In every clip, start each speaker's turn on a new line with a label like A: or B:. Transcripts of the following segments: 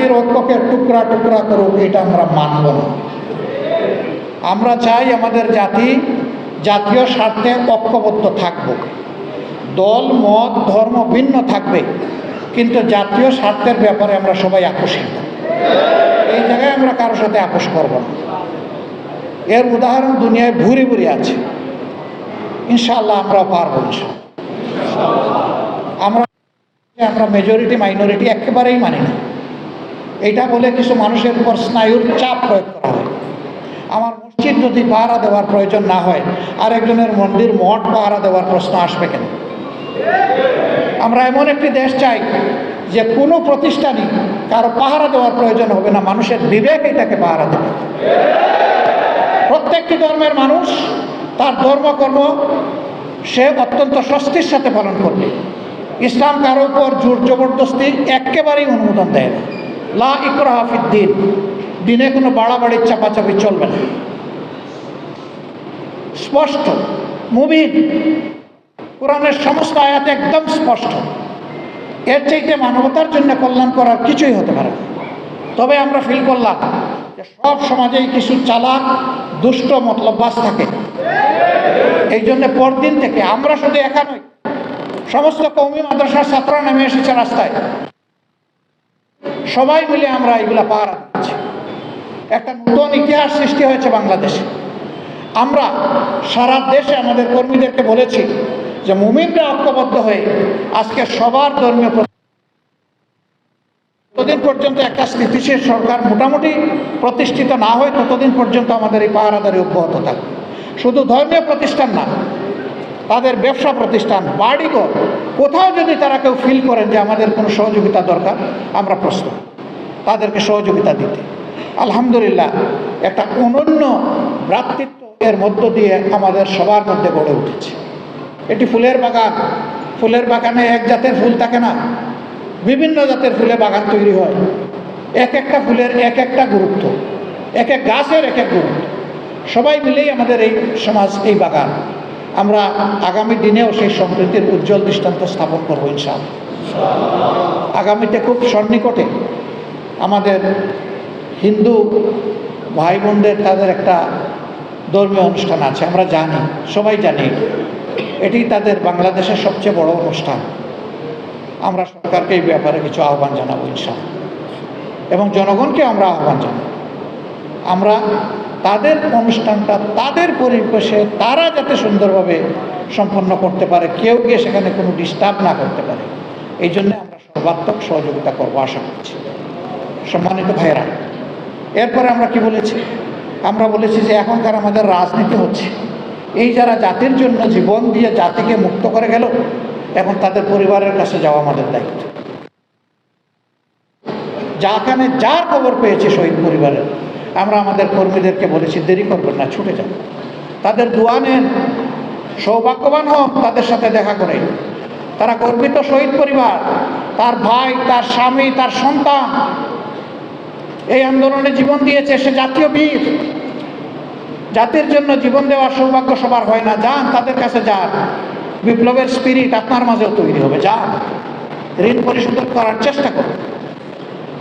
A: জাতির ঐক্যকে টুকরা টুকরা করুক, এটা আমরা মানব না। আমরা চাই আমাদের জাতি, জাতীয় স্বার্থে ঐক্যবদ্ধ থাকব দল, মত, ধর্ম ভিন্ন থাকবে, কিন্তু জাতীয় স্বার্থের ব্যাপারে আমরা সবাই আকস্মিক এই জায়গায় আমরা কারোর সাথে আপোষ করব না। এর উদাহরণ দুনিয়ায় ভুরি ভুরি আছে। ইনশাআল্লাহ আমরাও পারব আমরা আমরা মেজরিটি মাইনরিটি একেবারেই মানি না। এইটা বলে কিছু মানুষের উপর স্নায়ুর চাপ প্রয়োগ করা হয়। আমার মসজিদ যদি পাহারা দেওয়ার প্রয়োজন না হয়, আরেকজনের মন্দির মঠ পাহারা দেওয়ার প্রশ্ন আসবে কেন? আমরা এমন একটি দেশ চাই যে কোনো প্রতিষ্ঠানই কারও পাহারা দেওয়ার প্রয়োজন হবে না, মানুষের বিবেক এটাকে পাহারা দেবে। প্রত্যেকটি ধর্মের মানুষ তার ধর্মকর্ম সে অত্যন্ত স্বস্তির সাথে পালন করবে। ইসলাম কারও উপর জোর জবরদস্তি একেবারেই অনুমোদন দেয় না। লা ইকরাহাফিদ দিন। কোনো বাড়াবাড়ির চাপাচাপি চলবে না। স্পষ্ট, মুবিন। কোরআনের সমস্ত আয়াত একদম স্পষ্ট। এর চাইতে মানবতার জন্য কল্যাণ করার কিছুই হতে পারে তবে আমরা ফিল করলাম যে সব সমাজেই কিছু চালাক, দুষ্ট মতলববাস থাকে। এই জন্য পরদিন থেকে আমরা শুধু একা নই, সমস্ত কৌমি মাদ্রাসার ছাত্ররা নেমে এসেছে রাস্তায়। সবাই মিলে আমরা এগুলা পাহারা দিচ্ছি। একটা নতুন ইতিহাস সৃষ্টি হয়েছে বাংলাদেশে। আমরা সারা দেশে আমাদের কর্মীদেরকে বলেছি যে মুমিনরা ঐক্যবদ্ধ হয়ে আজকে সবার ধর্মীয় ততদিন পর্যন্ত একটা স্থিতিশীল সরকার মোটামুটি প্রতিষ্ঠিত না হয়, ততদিন পর্যন্ত আমাদের এই পাহারাদারি অব্যাহত থাকবে। শুধু ধর্মীয় প্রতিষ্ঠান না তাদের ব্যবসা প্রতিষ্ঠান, বাড়িঘর, কোথাও যদি তারা কেউ ফিল করেন যে আমাদের কোনো সহযোগিতা দরকার, আমরা প্রস্তুত। তাদেরকে সহযোগিতা দিতে। আলহামদুলিল্লাহ, একটা অনন্য ভ্রাতৃত্ব এর মধ্য দিয়ে আমাদের সবার মধ্যে গড়ে উঠেছে। এটি ফুলের বাগান। ফুলের বাগানে এক জাতের ফুল থাকে না। বিভিন্ন জাতের ফুলে বাগান তৈরি হয়। এক একটা ফুলের এক একটা গুরুত্ব। এক এক গাছের এক এক গুরুত্ব। সবাই মিলেই আমাদের এই সমাজ, এই বাগান। আমরা আগামী দিনেও সেই সম্প্রীতির উজ্জ্বল দৃষ্টান্ত স্থাপন করব ইনশাল আগামীতে খুব সন্নিকটে আমাদের হিন্দু ভাই বোনদের তাদের একটা ধর্মীয় অনুষ্ঠান আছে, আমরা জানি, সবাই জানি এটি। তাদের বাংলাদেশের সবচেয়ে বড় অনুষ্ঠান। আমরা সরকারকে এই ব্যাপারে কিছু আহ্বান জানাব ইনশাল এবং জনগণকে আমরা আহ্বান জানাব। আমরা তাদের অনুষ্ঠানটা, তাদের পরিবেশে তারা যাতে সুন্দরভাবে সম্পন্ন করতে পারে, কেউ গিয়ে সেখানে কোনো ডিস্টার্ব না করতে পারে। এই জন্য আমরা সর্বাত্মক সহযোগিতা করব আশা করছি। সম্মানিত ভাইয়েরা, এরপরে আমরা কি বলেছি? আমরা বলেছি যে এখনকার আমাদের রাজনীতি হচ্ছে। এই যারা জাতির জন্য জীবন দিয়ে জাতিকে মুক্ত করে গেল, এখন তাদের পরিবারের কাছে যাওয়া আমাদের দায়িত্ব। যাখানে যার খবর পেয়েছে শহীদ পরিবারের। আমরা আমাদের কর্মীদেরকে বলেছি, দেরি করবেন না, ছুটে যান। তাদের দোয়া নেন, সৌভাগ্যবান হোক, তাদের সাথে দেখা করে। তারা গর্বিত শহীদ পরিবার, তার ভাই, তার স্বামী, তার সন্তান। এই আন্দোলনে জীবন দিয়েছে সে জাতীয় বীর। জাতির জন্য জীবন দেওয়ার সৌভাগ্য সবার হয় না। যান, তাদের কাছে যান। বিপ্লবের স্পিরিট আপনার মাঝেও তৈরি হবে। যান। ঋণ পরিশোধ করার চেষ্টা করুন।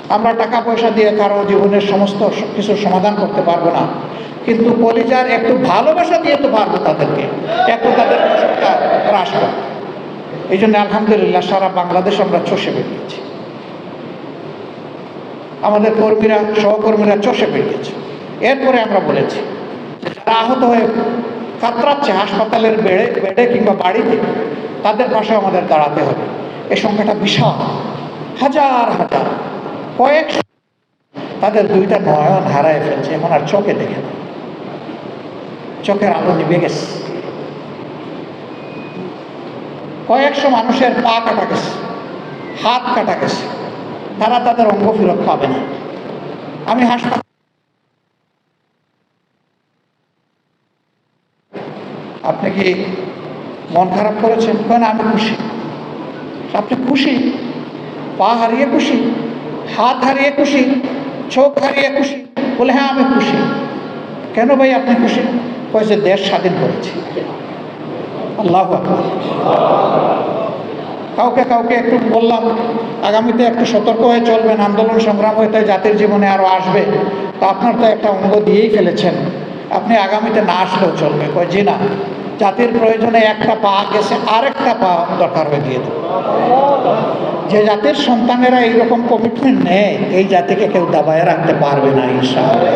A: আমরা টাকা পয়সা দিয়ে কারও জীবনের সমস্ত কিছু সমাধান করতে পারব না। কিন্তু কলিজার একটু ভালোবাসা দিয়ে তো পারব তাদেরকে। একটু তাদের কষ্টটা হ্রাস করতে। এই জন্য আলহামদুলিল্লাহ সারা বাংলাদেশ আমরা চষে বেরিয়েছি। আমাদের কর্মীরা, সহকর্মীরা চষে বেরিয়েছে। এরপরে আমরা বলেছি যারা আহত হয়ে কাতরাচ্ছে হাসপাতালের বেড়ে, বেডে কিংবা বাড়িতে, তাদের পাশে আমাদের দাঁড়াতে হবে। এই সংখ্যাটা বিশাল। হাজার হাজার। কয়েক তাদের দুইটা নয়ন হারায় ফেলছে, এখন আর চোখে দেখে না। চোখের আলো নিভে গেছে। কয়েকশো মানুষের পা কাটা গেছে, হাত কাটা গেছে। তারা তাদের অঙ্গ ফেরত পাবে না। আমি হাসপাতাল আপনি কি মন খারাপ করেছেন? কেন আমি খুশি? আপনি খুশি? পা হারিয়ে খুশি? হাত হারিয়ে খুশি, চোখ হারিয়ে খুশি, বলে হ্যাঁ আমি খুশি। কেন ভাই আপনি খুশি? কয়েছে দেশ স্বাধীন করেছি। আল্লাহ কাউকে কাউকে একটু বললাম, আগামীতে একটু সতর্ক হয়ে চলবেন, আন্দোলন সংগ্রাম হয়তো জাতির জীবনে আরও আসবে। তো আপনার তো একটা অঙ্গ দিয়েই ফেলেছেন। আপনি আগামীতে না আসলেও চলবে। কয়, জি না। জাতির প্রয়োজনে একটা পা গেছে, আরেকটা পা দরকার হয়ে দিয়ে দেবো। যে জাতির সন্তানেরা এইরকম কমিটমেন্ট নেয়, এই জাতিকে কেউ দাবায় রাখতে পারবে না, ইনশাআল্লাহ।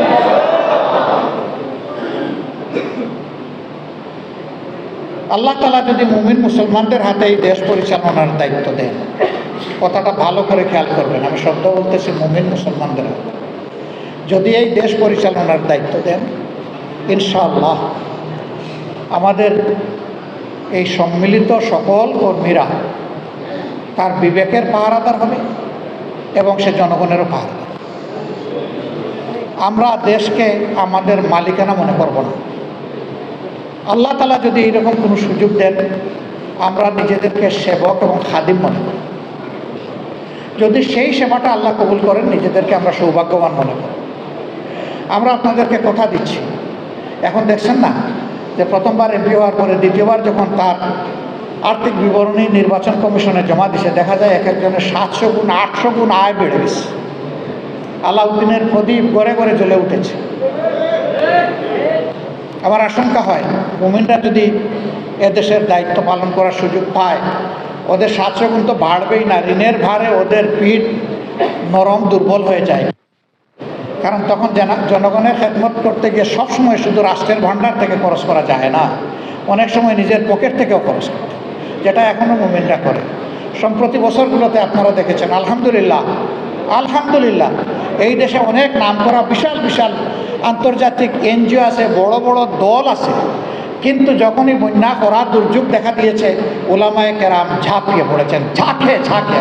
A: আল্লাহ তালা যদি মুমিন মুসলমানদের হাতে এই দেশ পরিচালনার দায়িত্ব দেন, কথাটা ভালো করে খেয়াল করবেন, আমি শব্দ বলতেছি মুমিন মুসলমানদের হাতে। যদি এই দেশ পরিচালনার দায়িত্ব দেন, ইনশাআল্লাহ আমাদের এই সম্মিলিত সকল কর্মীরা তার বিবেকের পাহারাদার হবে এবং সে জনগণেরও পাহারাদার আমরা দেশকে আমাদের মালিকানা মনে করব না। আল্লাহ তালা যদি এরকম কোনো সুযোগ দেন, আমরা নিজেদেরকে সেবক এবং খাদিম মনে করি। যদি সেই সেবাটা আল্লাহ কবুল করেন, নিজেদেরকে আমরা সৌভাগ্যবান মনে করি। আমরা আপনাদেরকে কথা দিচ্ছি। এখন দেখছেন না? যে প্রথমবার এমপি হওয়ার পরে দ্বিতীয়বার যখন তার আর্থিক বিবরণী নির্বাচন কমিশনে জমা দিছে, দেখা যায় এক একজনের সাতশো গুণ, আটশো গুণ আয় বেড়ে গেছে। আলাউদ্দিনের প্রদীপ গড়ে গড়ে জ্বলে উঠেছে। আমার আশঙ্কা হয়, মুমিনরা যদি এদেশের দায়িত্ব পালন করার সুযোগ পায়, ওদের সাতশো গুণ তো বাড়বেই না। ঋণের ভারে ওদের পিঠ নরম দুর্বল হয়ে যায়। কারণ তখন জনগণের খেদমত করতে গিয়ে সবসময় শুধু রাষ্ট্রের ভাণ্ডার থেকে খরচ করা যায় না, অনেক সময় নিজের পকেট থেকেও খরচ করতে যেটা এখনও মুমিনরা করে। সম্প্রতি বছরগুলোতে আপনারা দেখেছেন, আলহামদুলিল্লাহ আলহামদুলিল্লাহ, এই দেশে অনেক নাম করা বিশাল বিশাল আন্তর্জাতিক এনজিও আছে, বড় বড় দল আছে। কিন্তু যখনই বন্যা করা দুর্যোগ দেখা দিয়েছে, ওলামায় কেরাম ঝাঁপিয়ে পড়েছেন, ঝাঁকে ঝাঁকে।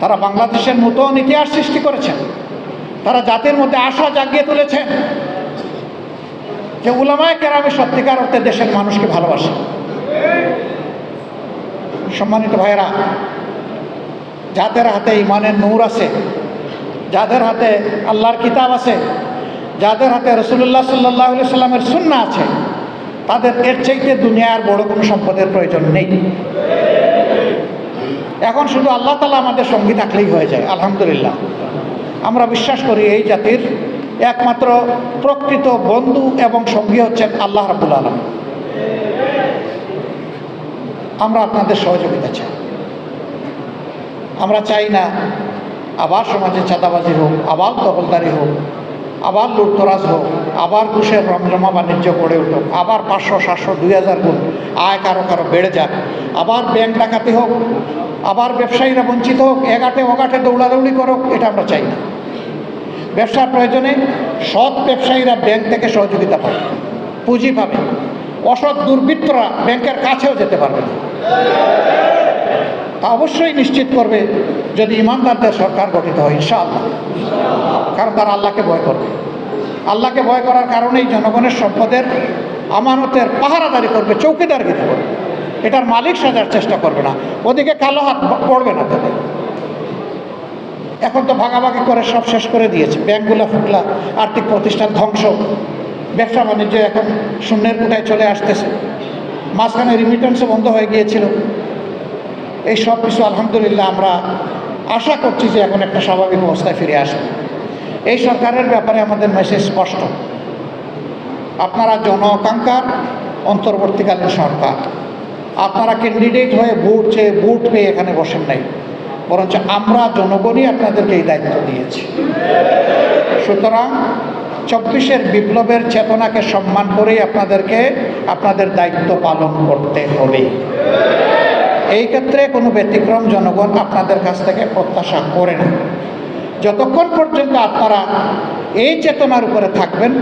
A: তারা বাংলাদেশের নতুন ইতিহাস সৃষ্টি করেছেন। তারা জাতির মধ্যে আশা জাগিয়ে তুলেছেন যে উলামায় কেরামে সত্যিকার অর্থে দেশের মানুষকে ভালোবাসে। সম্মানিত ভাইয়েরা, যাদের হাতে ইমানের নূর আছে, যাদের হাতে আল্লাহর কিতাব আছে, যাদের হাতে রসুল্লাহ সাল্লাহ সাল্লামের সুন্না আছে, তাদের এর চাইতে দুনিয়ার বড় কোনো সম্পদের প্রয়োজন নেই। এখন শুধু আল্লাহ তালা আমাদের সঙ্গী থাকলেই হয়ে যায়, আলহামদুলিল্লাহ। আমরা বিশ্বাস করি এই জাতির একমাত্র প্রকৃত বন্ধু এবং সঙ্গী হচ্ছেন আল্লাহ রাবুল আলম আমরা আপনাদের সহযোগিতা চাই। আমরা চাই না আবার সমাজে চাঁদাবাজি হোক, আবার দখলদারি হোক, আবার লুটতরাজ হোক আবার ঘুষের রমজমা বাণিজ্য গড়ে উঠুক আবার পাঁচশো, সাতশো, দুই হাজার গুণ। আয় কারও কারও বেড়ে যাক। আবার ব্যাংক ডাকাতি হোক, আবার ব্যবসায়ীরা বঞ্চিত হোক এগাটে ওগাটে দৌড়াদৌড়ি করুক, এটা আমরা চাই না। ব্যবসার প্রয়োজনে সৎ ব্যবসায়ীরা ব্যাংক থেকে সহযোগিতা পাবে। পুঁজি পাবে। অসৎ দুর্বৃত্তরা ব্যাংকের কাছেও যেতে পারবে না। তা অবশ্যই নিশ্চিত করবে যদি ইমানদারদের সরকার গঠিত হয়, ইনশাআল্লাহ। কারণ তারা আল্লাহকে ভয় করবে। আল্লাহকে ভয় করার কারণেই জনগণের সম্পদের আমানতের পাহারাদারি করবে, চৌকিদার চৌকিদারগিরি করবে এটার মালিক সাজার চেষ্টা করবে না। ওদিকে কালো হাত পড়বে না তাদের। এখন তো ভাগাভাগি করে সব শেষ করে দিয়েছে। ব্যাংকগুলো ফুটলা, আর্থিক প্রতিষ্ঠান ধ্বংস। ব্যবসা বাণিজ্য এখন শূন্যের কোটায় চলে আসতেছে। মাঝখানে রিমিটেন্সও বন্ধ হয়ে গিয়েছিল। এই সব কিছু আলহামদুলিল্লাহ আমরা আশা করছি যে এখন একটা স্বাভাবিক অবস্থায় ফিরে আসবে। এই সরকারের ব্যাপারে আমাদের মেসেজ স্পষ্ট। আপনারা জনআকাঙ্ক্ষার অন্তর্বর্তীকালীন সরকার। আপনারা ক্যান্ডিডেট হয়ে ভোট চেয়ে ভোট পেয়ে এখানে বসেন নাই। বরঞ্চ আমরা জনগণই আপনাদেরকে এই দায়িত্ব দিয়েছি। সুতরাং চব্বিশের বিপ্লবের চেতনাকে সম্মান করেই আপনাদেরকে আপনাদের দায়িত্ব পালন করতে হবে। এই ক্ষেত্রে কোনো ব্যতিক্রম জনগণ আপনাদের কাছ থেকে প্রত্যাশা করে না। যতক্ষণ পর্যন্ত আপনারা এই চেতনার উপরে থাকবেন,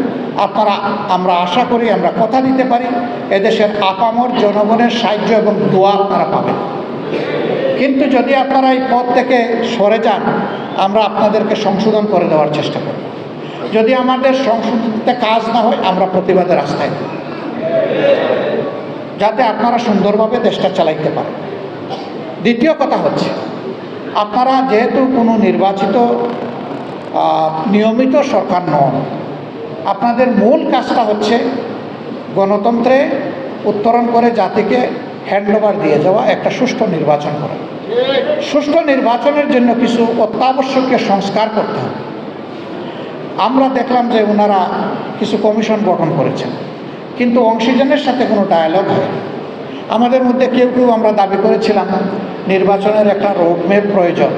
A: আপনারা, আমরা আশা করি আমরা কথা দিতে পারি, এদেশের আপামর জনগণের সাহায্য এবং দোয়া আপনারা পাবেন। কিন্তু যদি আপনারা এই পথ থেকে সরে যান, আমরা আপনাদেরকে সংশোধন করে দেওয়ার চেষ্টা করব। যদি আমাদের সংশোধনতে কাজ না হয়, আমরা প্রতিবাদের রাস্তায় যাতে আপনারা সুন্দরভাবে দেশটা চালাইতে পারেন। দ্বিতীয় কথা হচ্ছে আপনারা যেহেতু কোনো নির্বাচিত নিয়মিত সরকার নন, আপনাদের মূল কাজটা হচ্ছে গণতন্ত্রে উত্তরণ করে জাতিকে হ্যান্ডওভার দিয়ে যাওয়া, একটা সুষ্ঠু নির্বাচন করা। সুষ্ঠু নির্বাচনের জন্য কিছু অত্যাবশ্যকীয় সংস্কার করতে হবে। আমরা দেখলাম যে ওনারা কিছু কমিশন গঠন করেছেন, কিন্তু অংশীজনের সাথে কোনো ডায়ালগ হয় আমাদের মধ্যে কেউ কেউ আমরা দাবি করেছিলাম নির্বাচনের একটা রোডম্যাপ প্রয়োজন।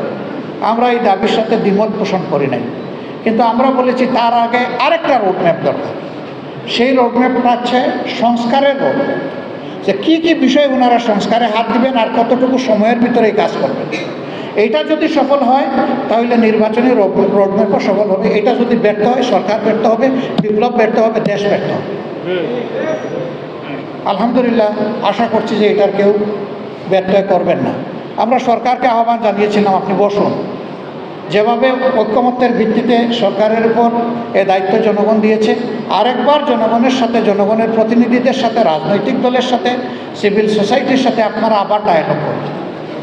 A: আমরা এই দাবির সাথে দ্বিমত পোষণ করি নাই। কিন্তু আমরা বলেছি তার আগে আরেকটা রোডম্যাপ দরকার। সেই রোডম্যাপটা হচ্ছে সংস্কারের রোডম্যাপ যে কী কী বিষয়ে ওনারা সংস্কারে হাত দিবেন আর কতটুকু সময়ের ভিতরে এই কাজ করবেন। এইটা যদি সফল হয়, তাহলে নির্বাচনী রোডম্যাপও সফল হবে। এটা যদি ব্যর্থ হয়, সরকার ব্যর্থ হবে, বিপ্লব ব্যর্থ হবে, দেশ ব্যর্থ হবে। আলহামদুলিল্লাহ, আশা করছি যে এটার কেউ ব্যর্থ করবেন না। আমরা সরকারকে আহ্বান জানিয়েছিলাম, আপনি বসুন। যেভাবে ঐক্যমত্যের ভিত্তিতে সরকারের উপর এ দায়িত্ব জনগণ দিয়েছে, আরেকবার জনগণের সাথে, জনগণের প্রতিনিধিদের সাথে, রাজনৈতিক দলের সাথে, সিভিল সোসাইটির সাথে আপনারা আবার ডায়লগ করুন।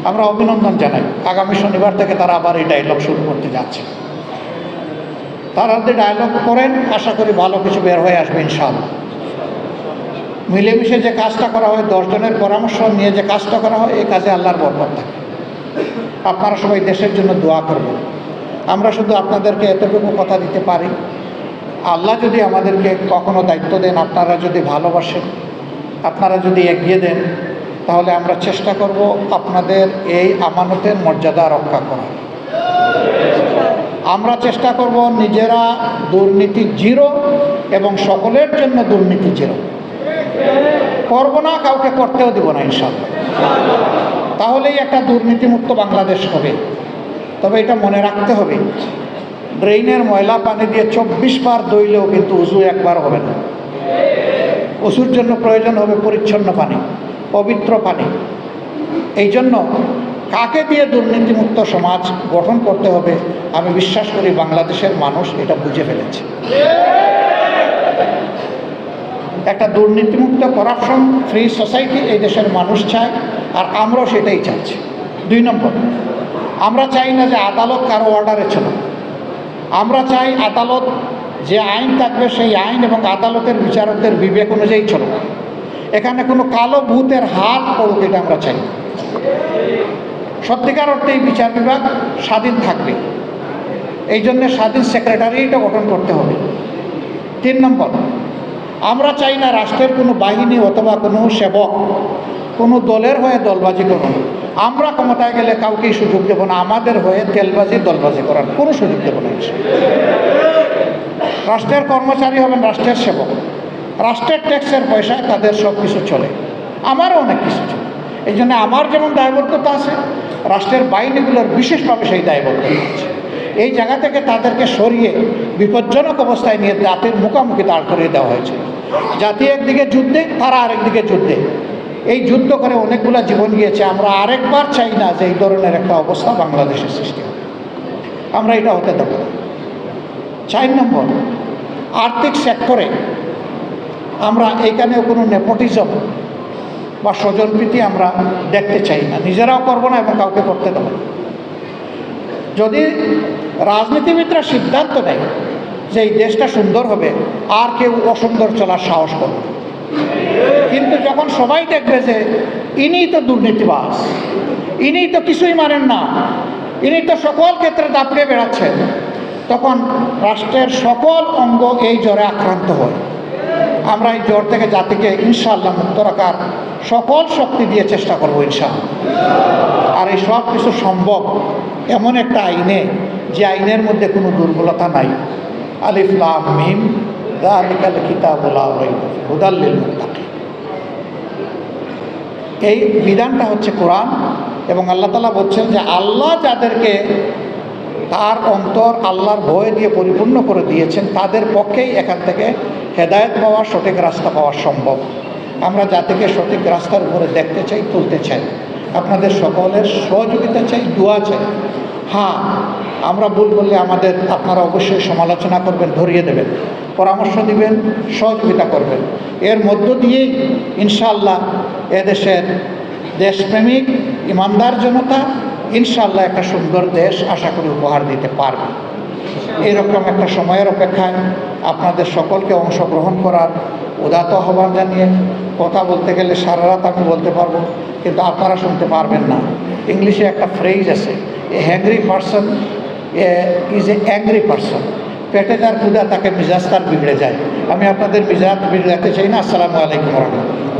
A: আমরা অভিনন্দন জানাই। আগামী শনিবার থেকে তারা আবার এই ডায়লগ শুরু করতে যাচ্ছে। তারা যদি ডায়লগ করেন, আশা করি ভালো কিছু বের হয়ে আসবে ইনশাআল্লাহ। মিলেমিশে যে কাজটা করা হয়, দশজনের পরামর্শ নিয়ে যে কাজটা করা হয়, এই কাজে আল্লাহর বরকত থাকে। আপনারা সবাই দেশের জন্য দোয়া করবেন। আমরা শুধু আপনাদেরকে এতটুকু কথা দিতে পারি। আল্লাহ যদি আমাদেরকে কখনো দায়িত্ব দেন, আপনারা যদি ভালোবাসেন, আপনারা যদি এগিয়ে দেন, তাহলে আমরা চেষ্টা করব আপনাদের এই আমানতের মর্যাদা রক্ষা করা আমরা চেষ্টা করব নিজেরা দুর্নীতি জিরো এবং সকলের জন্য দুর্নীতি জিরো। করব না, কাউকে করতেও দিব না ইনশাল্লাহ। তাহলেই একটা দুর্নীতিমুক্ত বাংলাদেশ হবে। তবে এটা মনে রাখতে হবে, ড্রেইনের ময়লা পানি দিয়ে চব্বিশ বার দইলেও কিন্তু উজু একবার হবে না। উজুর জন্য প্রয়োজন হবে পরিচ্ছন্ন পানি, পবিত্র পানি। এই জন্য কাকে দিয়ে দুর্নীতিমুক্ত সমাজ গঠন করতে হবে, আমি বিশ্বাস করি বাংলাদেশের মানুষ এটা বুঝে ফেলেছে। একটা দুর্নীতিমুক্ত করাপশন ফ্রি সোসাইটি এই দেশের মানুষ চায়, আর আমরাও সেটাই চাচ্ছি। দুই নম্বর, আমরা চাই না যে আদালত কারও অর্ডারে ছিল আমরা চাই আদালত যে আইন থাকবে, সেই আইন এবং আদালতের বিচারকদের বিবেক অনুযায়ী চলো এখানে কোনো কালো ভূতের হাত পড়ুক এটা আমরা চাই সত্যিকার অর্থে এই বিচার বিভাগ স্বাধীন থাকবে। এই জন্য স্বাধীন সেক্রেটারিটা গঠন করতে হবে। তিন নম্বর আমরা চাই না রাষ্ট্রের কোনো বাহিনী অথবা কোনো সেবক, কোনো দলের হয়ে দলবাজি করুন। আমরা ক্ষমতায় গেলে কাউকেই সুযোগ দেবো না, আমাদের হয়ে তেলবাজি, দলবাজি করার কোনো সুযোগ দেবো না রাষ্ট্রের কর্মচারী হবেন রাষ্ট্রের সেবক। রাষ্ট্রের ট্যাক্সের পয়সায় তাদের সব কিছু চলে। আমারও অনেক কিছু চলে। এই জন্য আমার যেমন দায়বদ্ধতা আছে, রাষ্ট্রের বাহিনীগুলোর বিশেষভাবে সেই দায়বদ্ধতা আছে। এই জায়গা থেকে তাদেরকে সরিয়ে বিপজ্জনক অবস্থায় নিয়ে জাতির মুখোমুখি দাঁড় করিয়ে দেওয়া হয়েছে। জাতি একদিকে যুদ্ধে, তারা আরেকদিকে যুদ্ধে। এই যুদ্ধ করে অনেকগুলো জীবন গিয়েছে। আমরা আরেকবার চাই না যে এই ধরনের একটা অবস্থা বাংলাদেশের সৃষ্টি হবে আমরা এটা হতে দেবো চার নম্বর, আর্থিক সেক্টরে আমরা এইখানেও কোনো নেপোটিজম বা স্বজনপ্রীতি আমরা দেখতে চাই না। নিজেরাও করব না এবং কাউকে করতে দেবো যদি রাজনীতিবিদরা সিদ্ধান্ত নেয় যে এই দেশটা সুন্দর হবে, আর কেউ অসুন্দর চলার সাহস করবে কিন্তু যখন সবাই দেখবে যে ইনি তো দুর্নীতিবাস ইনি তো কিছুই মানেন না ইনি তো সকল ক্ষেত্রে দাপড়ে বেড়াচ্ছেন, তখন রাষ্ট্রের সকল অঙ্গ এই জ্বরে আক্রান্ত হয়। আমরা এই জ্বর থেকে জাতিকে ইনশাআল্লাহ মুক্ত রাখার সকল শক্তি দিয়ে চেষ্টা করব ইনশাআল্লাহ। আর এই সব কিছু সম্ভব এমন একটা আইনে যে আইনের মধ্যে কোনো দুর্বলতা নাই। আলিফলাম মিম দালিকাল কিতাবুল হুদাল্লিল মুত্তাকিন। এই বিধানটা হচ্ছে কোরআন এবং আল্লাহ তালা বলছেন যে আল্লাহ যাদেরকে তার অন্তর আল্লাহর ভয় দিয়ে পরিপূর্ণ করে দিয়েছেন, তাদের পক্ষেই এখান থেকে হেদায়ত পাওয়া, সঠিক রাস্তা পাওয়া সম্ভব। আমরা জাতিকে সঠিক রাস্তার উপরে দেখতে চাই, তুলতে চাই। আপনাদের সকলের সহযোগিতা চাই, দোয়া চাই। হ্যাঁ আমরা ভুল করলে আমাদের আপনারা অবশ্যই সমালোচনা করবেন, ধরিয়ে দেবেন, পরামর্শ দিবেন, সহযোগিতা করবেন। এর মধ্য দিয়েই ইনশাআল্লাহ এদেশের দেশপ্রেমিক, ইমানদার জনতা ইনশাআল্লাহ একটা সুন্দর দেশ আশা করি উপহার দিতে পারবে। এরকম একটা সময়ের অপেক্ষায় আপনাদের সকলকে অংশগ্রহণ করার উদাত আহ্বান জানিয়ে কথা বলতে গেলে সারা রাত আমি বলতে পারব, কিন্তু আপনারা শুনতে পারবেন না। ইংলিশে একটা ফ্রেজ আছে a hungry person is a angry person পেটে তার ক্ষুদা তাকে মিজাজ তার বিগড়ে যায়। আমি আপনাদের মিজাজ বিগড়াতে চাই না। আসসালামু আলাইকুম রহমতুল্লাহ।